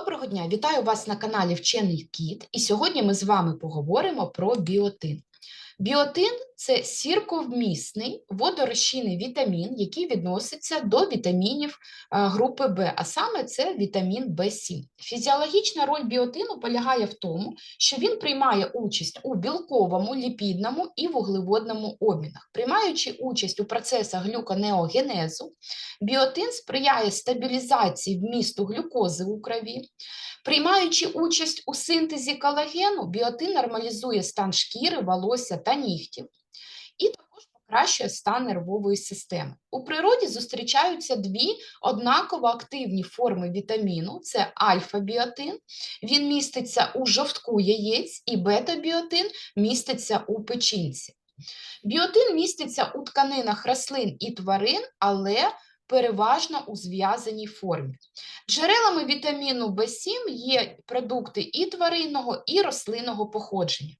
Доброго дня, вітаю вас на каналі Вчений Кіт. І сьогодні ми з вами поговоримо про біотин. Біотин це сірковмісний водорозчинний вітамін, який відноситься до вітамінів е, групи В, а саме це вітамін В7. Фізіологічна роль біотину полягає в тому, що він приймає участь у білковому, ліпідному і вуглеводному обмінах. Приймаючи участь у процесах глюконеогенезу, біотин сприяє стабілізації вмісту глюкози у крові. Приймаючи участь у синтезі колагену, біотин нормалізує стан шкіри, волосся та нігтів і також покращує стан нервової системи. У природі зустрічаються дві однаково активні форми вітаміну: це альфа-біотин, він міститься у жовтку яєць, і бета-біотин міститься у печінці. Біотин міститься у тканинах рослин і тварин, але переважно у зв'язаній формі. Джерелами вітаміну В7 є продукти і тваринного, і рослинного походження.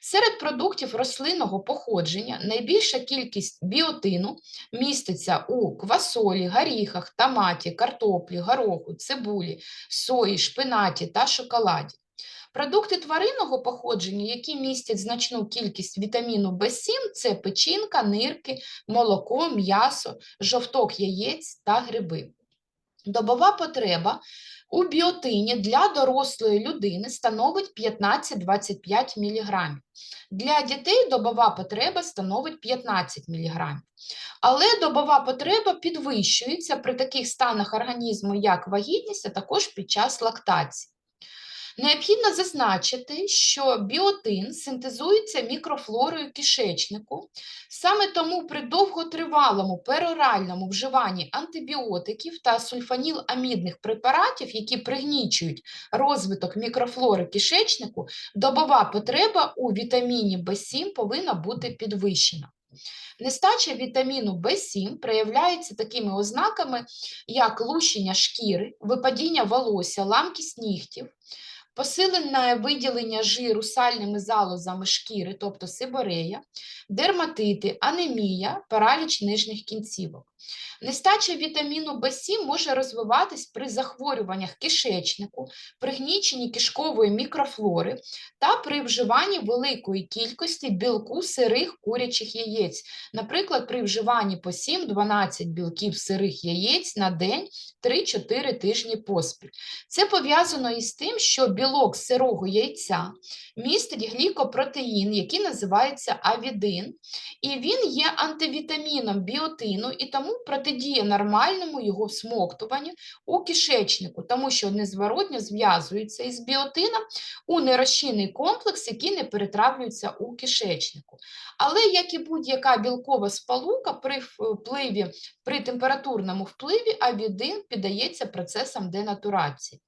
Серед продуктів рослинного походження найбільша кількість біотину міститься у квасолі, горіхах, томаті, картоплі, гороху, цибулі, сої, шпинаті та шоколаді. Продукти тваринного походження, які містять значну кількість вітаміну В7, це печінка, нирки, молоко, м'ясо, жовток яєць та гриби. Добова потреба у біотині для дорослої людини становить 15-25 мг. Для дітей добова потреба становить 15 мг. Але добова потреба підвищується при таких станах організму, як вагітність, а також під час лактації. Необхідно зазначити, що біотин синтезується мікрофлорою кишечнику, саме тому при довготривалому пероральному вживанні антибіотиків та сульфаніламідних препаратів, які пригнічують розвиток мікрофлори кишечнику, добова потреба у вітаміні В7 повинна бути підвищена. Нестача вітаміну В7 проявляється такими ознаками, як лущення шкіри, випадіння волосся, ламкість нігтів, посилене виділення жиру сальними залозами шкіри, тобто сиборея, дерматити, анемія, параліч нижніх кінцівок. Нестача вітаміну В7 може розвиватись при захворюваннях кишечнику, пригніченні кишкової мікрофлори та при вживанні великої кількості білку сирих курячих яєць, наприклад, при вживанні по 7-12 білків сирих яєць на день 3-4 тижні поспіль. Це пов'язано із тим, що білок сирого яйця містить глікопротеїн, який називається авідин, і він є антивітаміном біотину, і тому протидіє нормальному його всмоктуванню у кишечнику, тому що незворотньо зв'язується із біотином у нерозчинний комплекс, який не перетравлюється у кишечнику. Але, як і будь-яка білкова спалука при впливі, при температурному впливі авідин піддається процесам денатурації.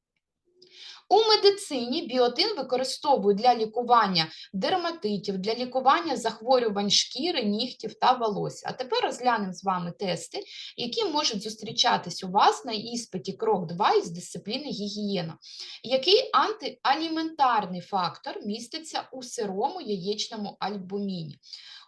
У медицині біотин використовують для лікування дерматитів, для лікування захворювань шкіри, нігтів та волосся. А тепер розглянемо з вами тести, які можуть зустрічатись у вас на іспиті крок 2 із дисципліни гігієна. Який антиаліментарний фактор міститься у сирому яєчному альбуміні?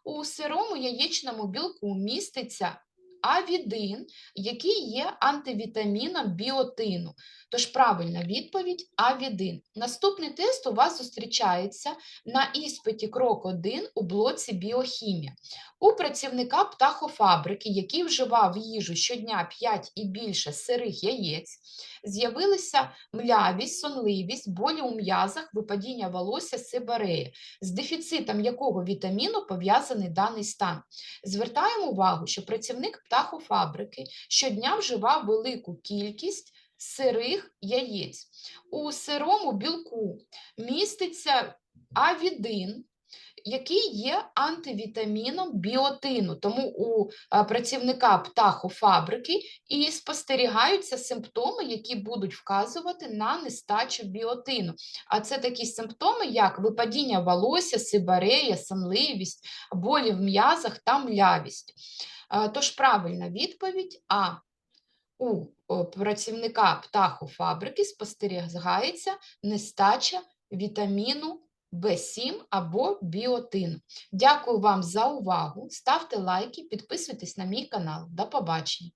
У сирому яєчному білку міститься авідин, який є антивітаміном біотину. Тож правильна відповідь авідин. Наступний тест у вас зустрічається на іспиті крок 1 у блоці біохімія. У працівника птахофабрики, який вживав їжу щодня 5 і більше сирих яєць, з'явилися млявість, сонливість, болі у м'язах, випадіння волосся, сибарея, з дефіцитом якого вітаміну пов'язаний даний стан. Звертаємо увагу, що працівник птахофабрики щодня вживав велику кількість сирих яєць. У сирому білку міститься авідин, який є антивітаміном біотину. Тому у працівника птахофабрики і спостерігаються симптоми, які будуть вказувати на нестачу біотину. А це такі симптоми, як випадіння волосся, сибарея, сонливість, болі в м'язах та млявість. Тож правильна відповідь А. У працівника птахофабрики спостерігається нестача вітаміну В7 або біотин. Дякую вам за увагу. Ставте лайки, підписуйтесь на мій канал. До побачення!